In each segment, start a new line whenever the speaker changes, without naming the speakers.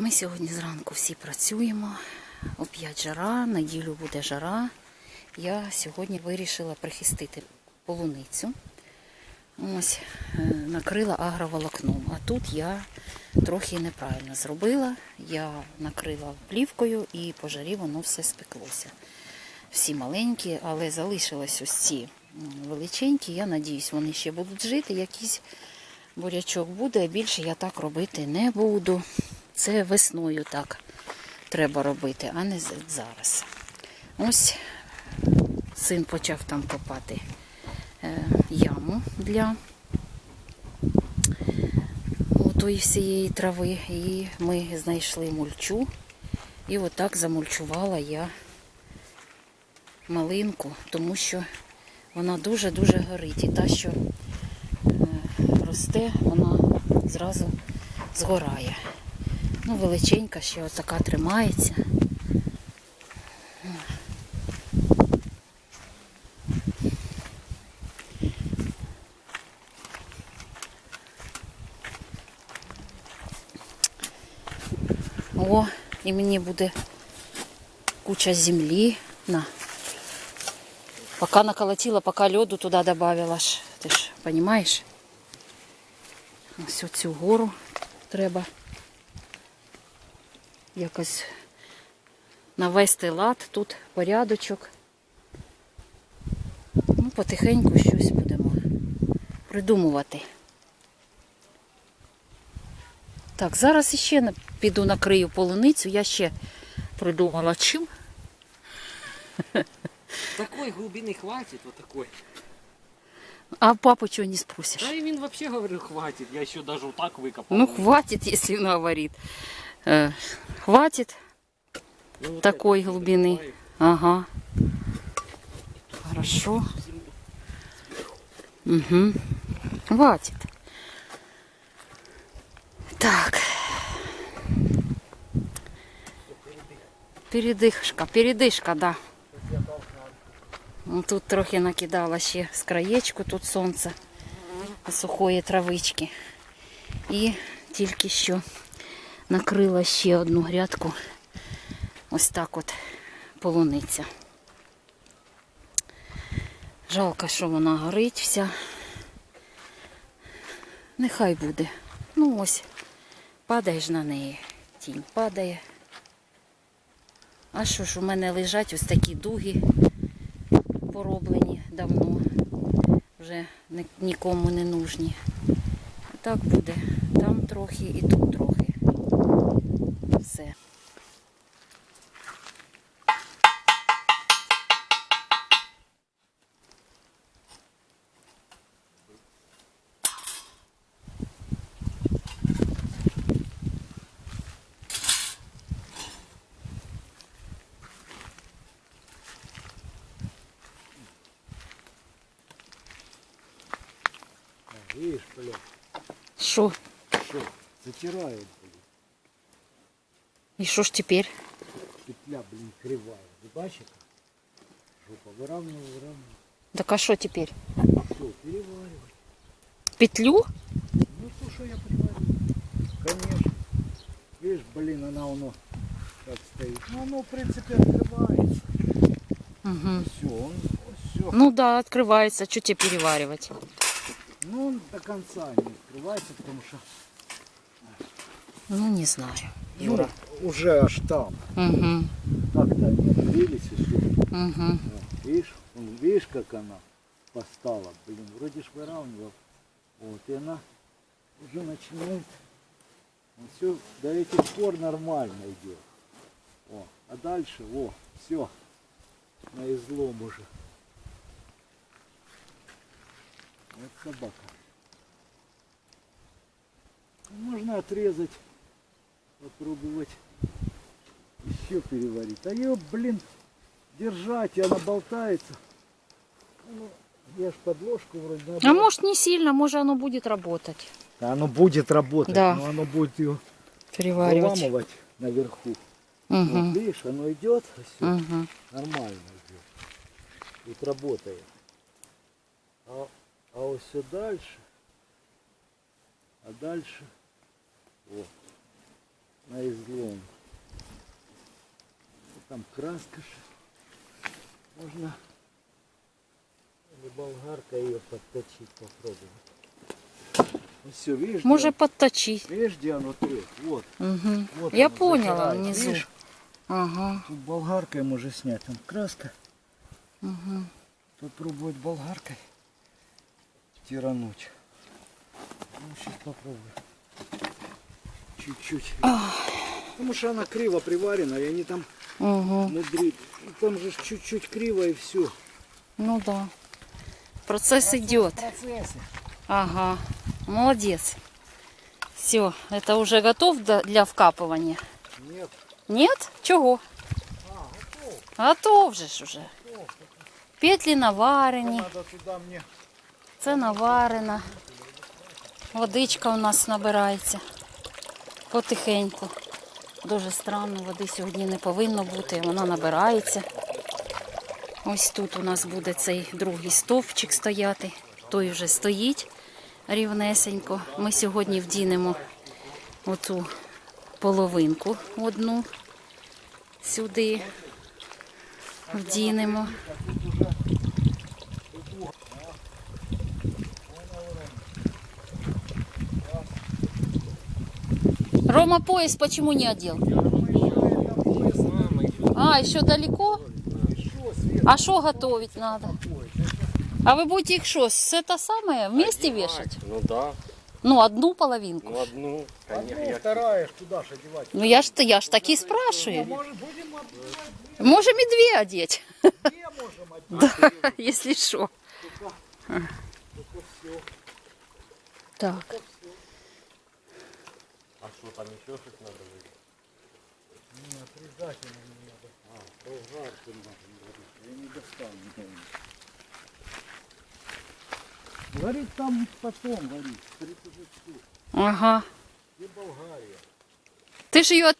Ми сьогодні зранку всі працюємо. Оп'ять жара, неділю буде жара. Я сьогодні вирішила прихистити полуницю. Ось, е, накрила агроволокном. А тут я трохи неправильно зробила. Я накрила плівкою і по жарі воно все спеклося. Всі маленькі, але залишились ось ці величенькі. Я надіюсь, вони ще будуть жити. Якийсь бурячок буде, а більше я так робити не буду. Це весною так треба робити, а не зараз. Ось син почав там копати е, яму для отої всієї трави. І ми знайшли мульчу. І отак замульчувала я малинку, тому що вона дуже-дуже горить. І та, що е, росте, вона зразу згорає. Ну, величенька ще отака тримається. О, і мені буде куча землі. На. Пока наколотила, пока льоду туди добавила ж. Ти ж розумієш? Ось цю гору треба якось навести лад, тут порядочок. Ну, потихеньку щось будемо придумувати. Так, зараз іще піду накрию полуницю. Я ще придумала чим.
Такой глубины хватит, вот такой.
А папу чого не спросиш?
Да и він вообще говорил, хватит. Я еще даже вот так выкопал.
Ну, хватит, если он говорит. Э, хватит
Ну, вот
такой
это,
глубины.
давай.
Ага. Хорошо. Угу. Хватит. Так. Передишка, передишка, да. Ну, Тут трохи накидала ще з краєчку, тут сонце сухої травички. І тільки що накрила ще одну грядку. Ось так от полуниця. Жалко, що вона горить вся. Нехай буде. Ну ось, падаєш на неї. Тінь падає. А що ж, у мене лежать ось такі дуги пороблені давно. Вже нікому не нужні. Так буде. Там трохи і тут трохи.
Видиш, бля.
Що?
шо Затираю, бля.
І що ж теперь?
Петля, блин, кривая. Ви бачите? Жопа виравнювала, виравнювала.
Так а що тепер?
Все, переварювати.
Петлю?
Ну то, я переварюю. Конечно. Видиш, блін, вона воно так стоїть. Ну воно, в принципі, відкривається.
Угу.
Все, он.
Ну да, открывается, что тебе переваривать?
Ну, он до конца не открывается, потому что
Ну, не знаю. Юра.
ну, уже аж там.
Угу.
Так-то они открылись и все.
Угу.
Вот, видишь, он, видишь, как она постала, блин, вроде ж выравнивал. Вот, и она уже начинает, все до этих пор нормально идет. О, а дальше, о, все, на излом уже. Вот собака. Можно отрезать, попробовать еще переварить. А ее, блин, держать, и она болтается. Ну, я ж подложку вроде
А
набрал.
может не сильно, может оно будет работать.
Оно будет работать,
Да.
но оно будет ее
Переваривать.
выламывать наверху.
Угу.
Вот, видишь, оно идет, все
Угу.
нормально идет. Тут работает. А, а вот все дальше, а дальше, вот, на излом. Там краска. Можно или болгаркой ее подточить попробовать. Ну все, видишь,
Може
где,
підточити.
видишь, где оно трет? Вот.
Угу.
вот
Я поняла
затирает.
внизу.
Видишь,
Ага.
тут болгаркой можно снять. Там краска.
Угу.
Попробовать болгаркой тирануть. Ну, сейчас попробую Чуть-чуть. Потому что она криво приварена, и они там
Угу.
внутри. ну, Там же ж чуть-чуть криво и все.
Ну да. Процесс идет.
процессе.
Ага. Молодец. Все, это уже готов до- для вкапывания?
Нет.
Нет? Чего? Готов же ж уже. Петлі наварені,
Надо туда мне.
це наварено. Водичка у нас набирається. Потихеньку. Дуже странно, води сьогодні не повинно бути, вона набирається. Ось тут у нас буде цей другий стовпчик стояти. Той вже стоїть рівнесенько. Ми сьогодні вдінемо оцю половинку одну сюди. Вдінемо. Рома пояс почему не одел? А, еще далеко? А что готовить надо? А вы будете их что, с это самое вместе вешать?
Ну да,
Ну, одну половинку.
ну одну.
Ну, вторая ж туда ж одевать.
Ну, я ж, я ж таки спрашиваю.
Может, будем отбивать?
Можем и две одеть,
Где можем отбивать?
если что. Так,
Що там ще щось треба?
Не, отрезательно не надо. А, болгарку надо говорить. Я не достану. Говорит, там потом, говорит. Говорит, уже
ага.
Где Болгария?
Ты же ее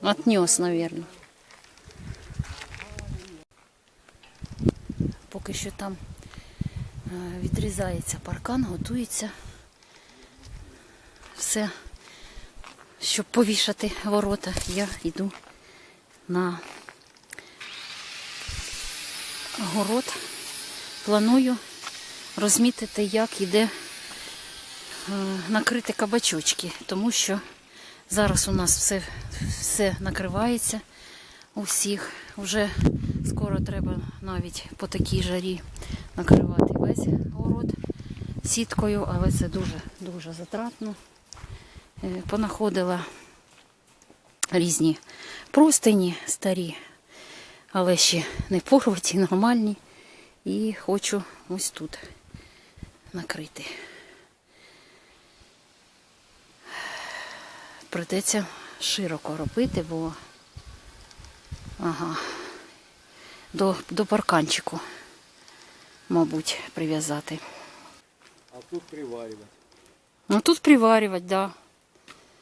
отнес, наверное. Поки що там е, відрізається паркан, готується все, щоб повішати ворота. Я йду на город. Планую розмітити, як іде е, накрити кабачочки, тому що зараз у нас все, все накривається у всіх. Уже скоро треба навіть по такій жарі накривати весь город сіткою, але це дуже дуже затратно. Е, Понаходила різні простині старі, але ще не порваті, нормальні. І хочу ось тут накрити. Придеться широко робити, бо ага, до, до парканчику, мабуть, прив'язати.
А тут приваривать.
Ну тут приваривать, да.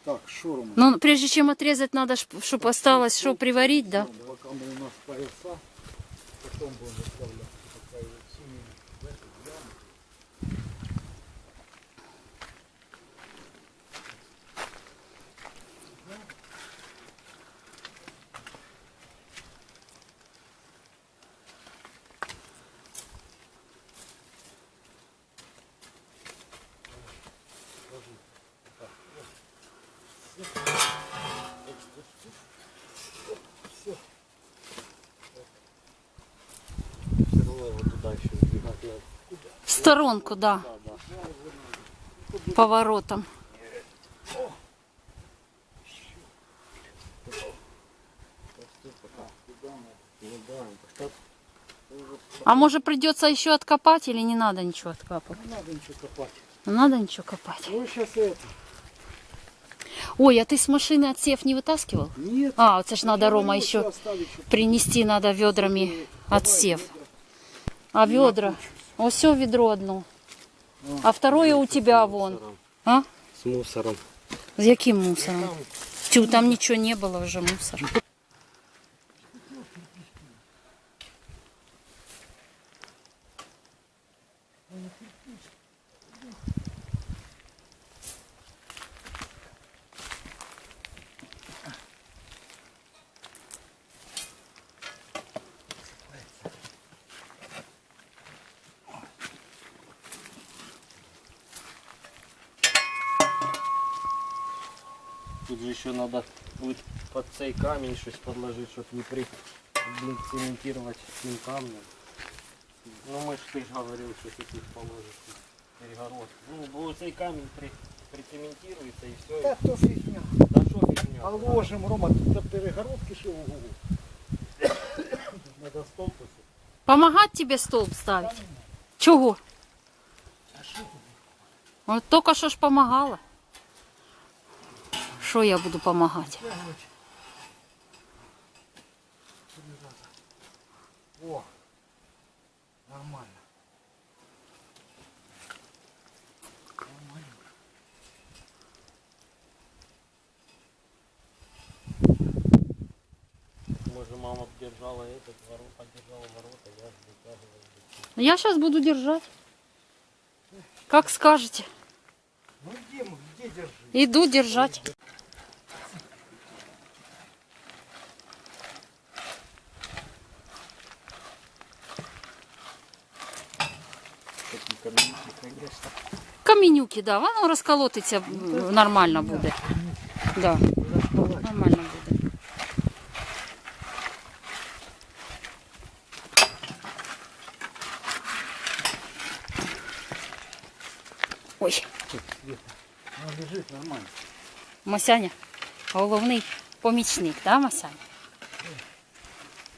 Так, шурум.
Но прежде чем отрезать, надо, чтобы осталось, что приварить, да.
Пока мы у нас пояса, потом будем выставлять. В
сторонку, да. Поворотом. А может придется еще откопать или не надо ничего откапывать?
Не надо ничего копать.
Не надо ничего копать.
Ну сейчас это.
Ой, а ты с машины отсев не вытаскивал?
Нет.
А, это ж надо, Рома, еще принести надо ведрами отсев. А ведра? О, все ведро одно. А второе у тебя вон. А?
С мусором.
З яким мусором? Тю, там ничего не было уже мусор.
Тут же еще надо будет под цей камень что-то подложить, чтобы не при... блин, цементировать этим камнем. Ну мы ж ты ж говорил, что ты тут положишь тут перегородку. Ну, бо цей камень при... прицементируется и все.
Та то фігня.
Да что фигня?
Положим, Рома, тут до перегородки ще угу.
Надо стол посадить.
Помагати тебе столб ставити? Чого?
А що тут?
От тільки що ж помагала. Що я буду допомагати?
О, нормально. Нормально.
Может мама держала этот ворот, поддержала ворота, я вытягивал.
Я зараз буду держати. Як скажете.
Ну где мы, где держи?
Іду держати. Камінюки, да, воно розколотиться нормально буде. Да, нормально буде. Ой,
Ну лежит нормально.
Масяня, головний помічник, да, Масяня?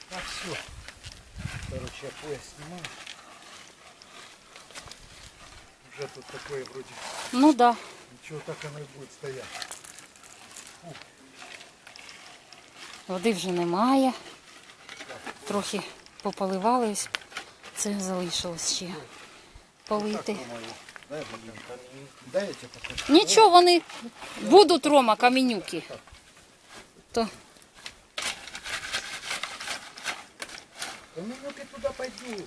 Так, все. Короче, я пояс снимаю. Уже тут такое вроде,
Ну да.
ничего так оно и будет стоять.
Води вже немає. Трохи пополивались це залишилось ще полити. Нічого, вони будуть Рома камінюки. То
Каменюки туда пойдут.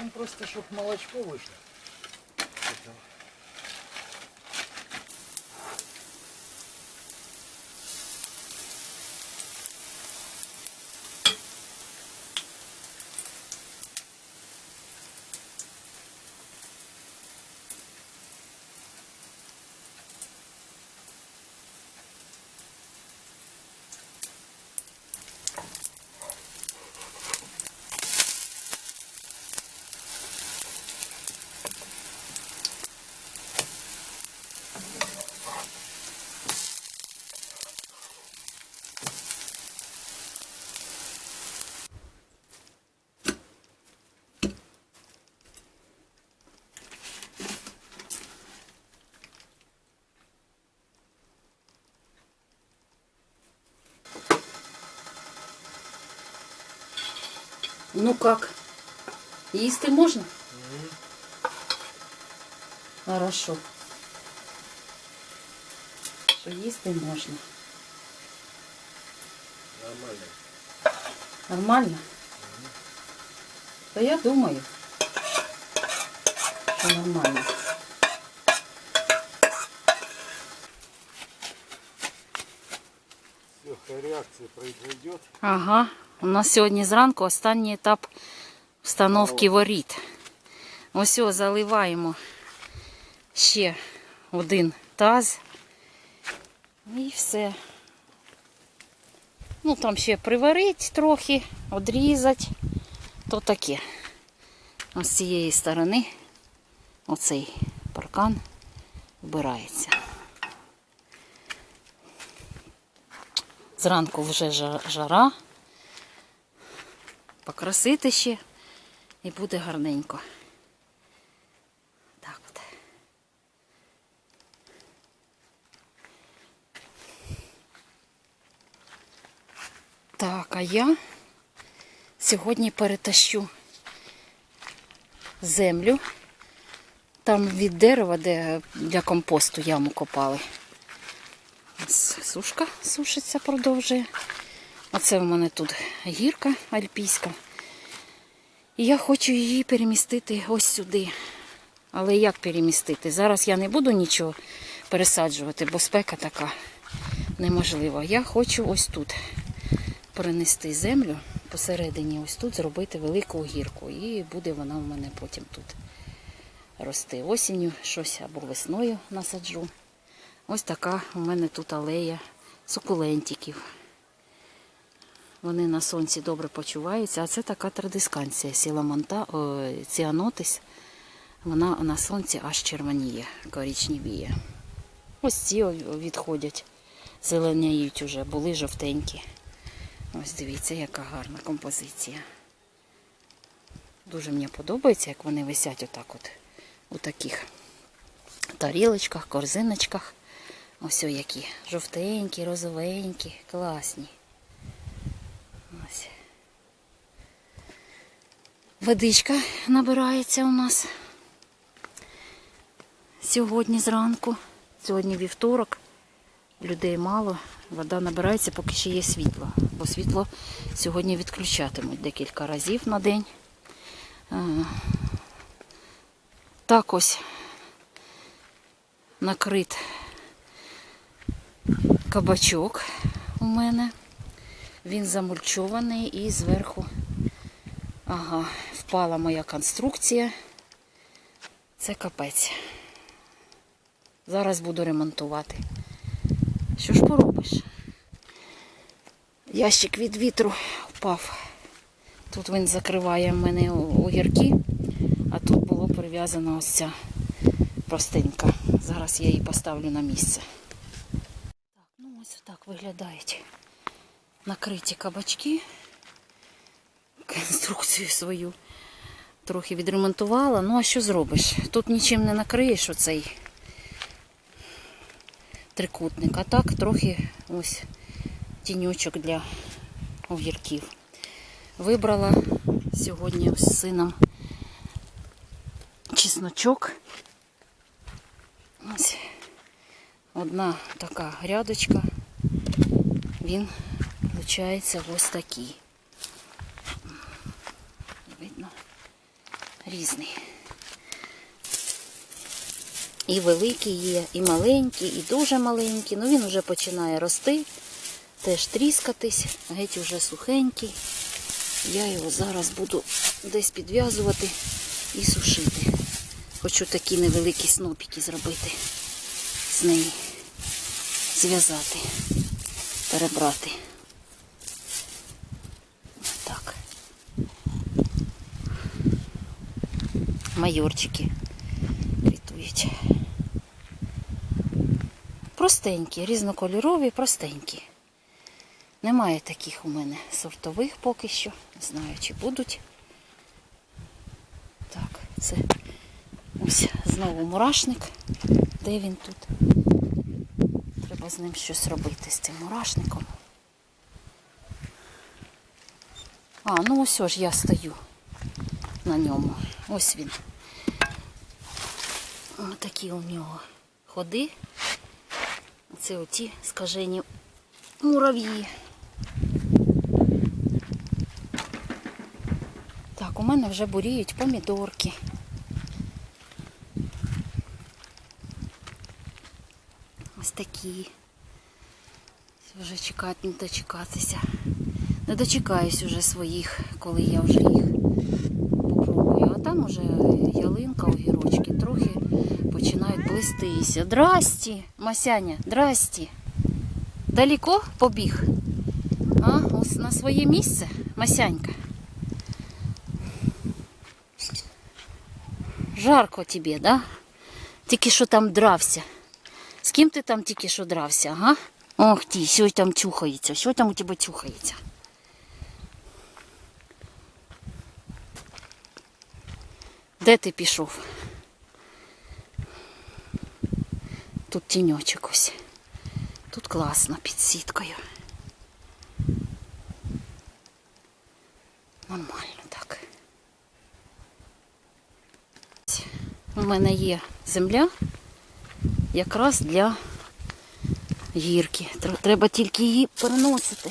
Ну просто, чтобы молочко вышло.
Ну как? Їсти можна? Хорошо. Що їсти можна.
Нормально.
Нормально? Та я думаю, що нормально.
Реакция произойдет.
Ага. У нас сьогодні зранку останній етап встановки воріт. Ось о, заливаємо ще один таз. І все. Ну, там ще приварить трохи, одрізати. То таке. Ось з цієї сторони оцей паркан вбирається. Зранку вже жара. Покрасити ще і буде гарненько. Так а я сьогодні перетащу землю. Там від дерева, де для компосту яму копали. Сушка сушиться, продовжує. Оце в мене тут гірка альпійська. І я хочу її перемістити ось сюди. Але як перемістити? Зараз я не буду нічого пересаджувати, бо спека така неможлива. Я хочу ось тут перенести землю посередині, ось тут зробити велику гірку. І буде вона в мене потім тут рости. Осінню щось або весною насаджу. Ось така у мене тут алея сукулентиків. Вони на сонці добре почуваються, а це така традисканція сіламонта, о, ціанотис. Вона на сонці аж червоніє, корічнівіє. Ось ці відходять, зеленяють уже, були жовтенькі. Ось дивіться, яка гарна композиція. Дуже мені подобається, як вони висять отак от у таких тарілочках, корзиночках. Ось які жовтенькі, розовенькі, класні. Водичка набирається у нас сьогодні зранку. Сьогодні вівторок. Людей мало. Вода набирається, поки ще є світло. Бо світло сьогодні відключатимуть декілька разів на день. Е, Так ось накрит кабачок у мене. Він замульчований і зверху ага, впала моя конструкція. Це капець. Зараз буду ремонтувати. Що ж поробиш? Ящик від вітру впав. Тут він закриває мене огірки, а тут було прив'язано ось ця простинка. Зараз я її поставлю на місце. Так, ну ось так виглядають накриті кабачки. Конструкцію свою трохи відремонтувала. Ну а що зробиш? Тут нічим не накриєш оцей трикутник, а так трохи ось тіньочок для огірків. Вибрала сьогодні з сином чесночок. Ось одна така грядочка. Він виходить ось такий. Видно, різний. І великий є, і маленький, і дуже маленький. Ну він вже починає рости, теж тріскатись, геть уже сухенький. Я його зараз буду десь підв'язувати і сушити. Хочу такі невеликі снопики зробити з неї. Зв'язати, перебрати. Так. Майорчики квітують. Простенькі, різнокольорові, простенькі. Немає таких у мене сортових поки що. Не знаю, чи будуть. Так, це ось знову мурашник. Де він тут? Треба з ним щось робити з цим мурашником. А, ну ось ж я стою на ньому. Ось він. Ось такі у нього ходи. Це оті скажені мурав'ї. Так, у мене вже буріють помідорки. Ось такі. Вже чекати, не дочекатися. Не дочекаюсь уже своїх, коли я вже їх попробую. А там уже ялинка, огірочки трохи починають плестися. Здрасті, Масяня, здрасті. Далеко побіг? А, ось на своє місце, Масянька. Жарко тобі, да? Тільки що там дрався. З ким ти там тільки що дрався, ага? Ох ти, що там чухається, що там у тебе чухається? Де ти пішов? Тут тіньочок ось. Тут класно під сіткою. Нормально так. У мене є земля якраз для гірки. Треба тільки її переносити.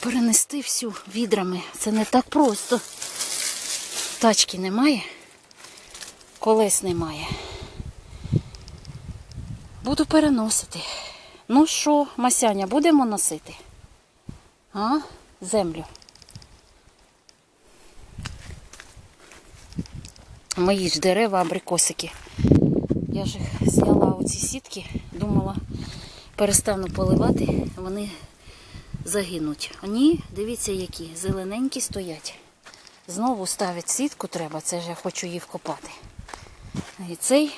Перенести всю відрами. Це не так просто. Тачки немає, колес немає. Буду переносити. Ну що, Масяня, будемо носити? А? Землю. Мої ж дерева, абрикосики Я ж їх зняла оці сітки, думала, перестану поливати, вони загинуть. Ні, дивіться, які зелененькі стоять. Знову ставить сітку треба, це ж я хочу її вкопати. І цей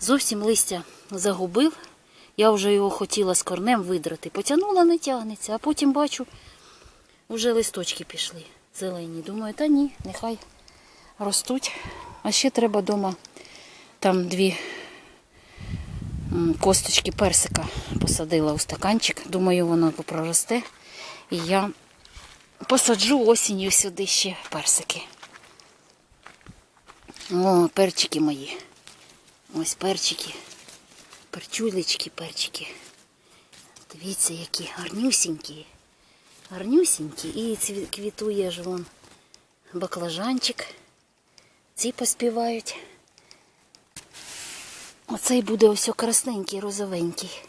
зовсім листя загубив. Я вже його хотіла з корнем видрати. Потягнула, не тягнеться, а потім бачу, вже листочки пішли зелені. Думаю, та ні, нехай ростуть. А ще треба вдома там дві косточки персика посадила у стаканчик. Думаю, воно проросте. І я посаджу осінню сюди ще персики. О, перчики мої. Ось перчики. Перчулечки, перчики. Дивіться, які гарнюсінькі. Гарнюсінькі. І квітує ж вон баклажанчик. Ці поспівають. Оцей буде ось красненький, розовенький.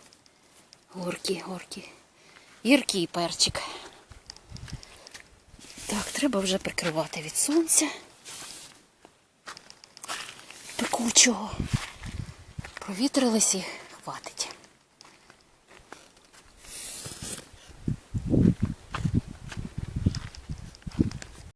Горкий, горкий. Гіркий перчик. Так, треба вже прикривати від сонця. Пекучого. Провітрились і хватить.